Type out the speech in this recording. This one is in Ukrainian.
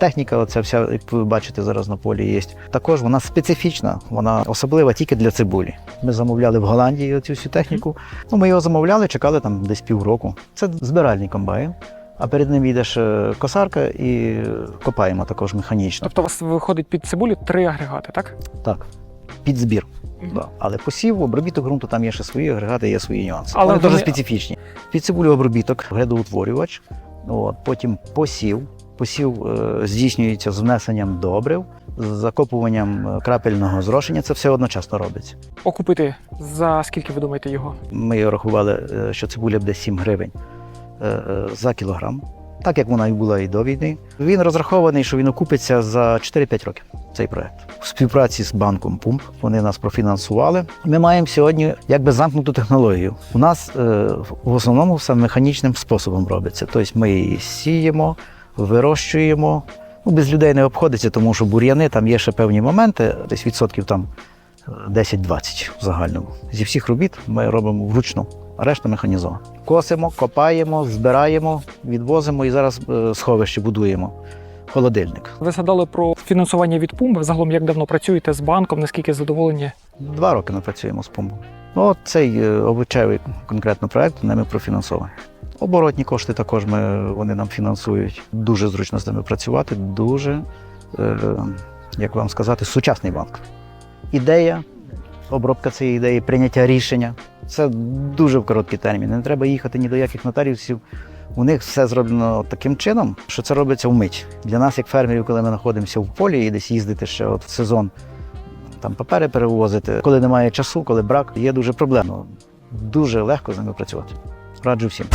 Техніка, оця вся, як ви бачите, зараз на полі є. Також вона специфічна, вона особлива тільки для цибулі. Ми замовляли в Голландії цю всю техніку. Ну, ми його замовляли, чекали там десь півроку. Це збиральний комбайн. А перед ним йде ще косарка і копаємо також механічно. Тобто у вас виходить під цибулі три агрегати, так? Так, під збір. Мгм. Да. Але посів, обробіток ґрунту, там є ще свої агрегати, є свої нюанси. Але вони дуже специфічні. Під цибулю обробіток, гредоутворювач, от, потім посів. Посів е, здійснюється з внесенням добрив, з закопуванням е, крапельного зрошення. Це все одночасно робиться. Окупити за скільки ви думаєте його? Ми рахували, е, що цибуля буде 7 гривень за кілограм, так як вона і була і до війни. Він розрахований, що він окупиться за 4-5 років. Цей проект у співпраці з банком Пумп. Вони нас профінансували. Ми маємо сьогодні якби замкнуту технологію. У нас е, в основному все механічним способом робиться. Тобто ми її сіємо, вирощуємо. Ну, без людей не обходиться, тому що бур'яни там є ще певні моменти, десь відсотків там 10-20 в загальному. Зі всіх робіт ми робимо вручну, а решта механізовано. Косимо, копаємо, збираємо, відвозимо і зараз е, сховище будуємо. Холодильник. Ви згадали про фінансування від пумби. Загалом як давно працюєте з банком, наскільки задоволені? Два роки ми працюємо з пумбом. Ну, от цей е, конкретно проект ними профінансований. Оборотні кошти також ми, вони нам фінансують. Дуже зручно з ними працювати. Дуже, е, як вам сказати, сучасний банк. Ідея, обробка цієї ідеї, прийняття рішення. Це дуже в короткий термін. Не треба їхати ні до яких нотаріусів. У них все зроблено таким чином, що це робиться вмить. Для нас, як фермерів, коли ми знаходимося в полі і десь їздити ще от в сезон, там папери перевозити, коли немає часу, коли брак, є дуже проблемно. Дуже легко з ними працювати. Раджу всім.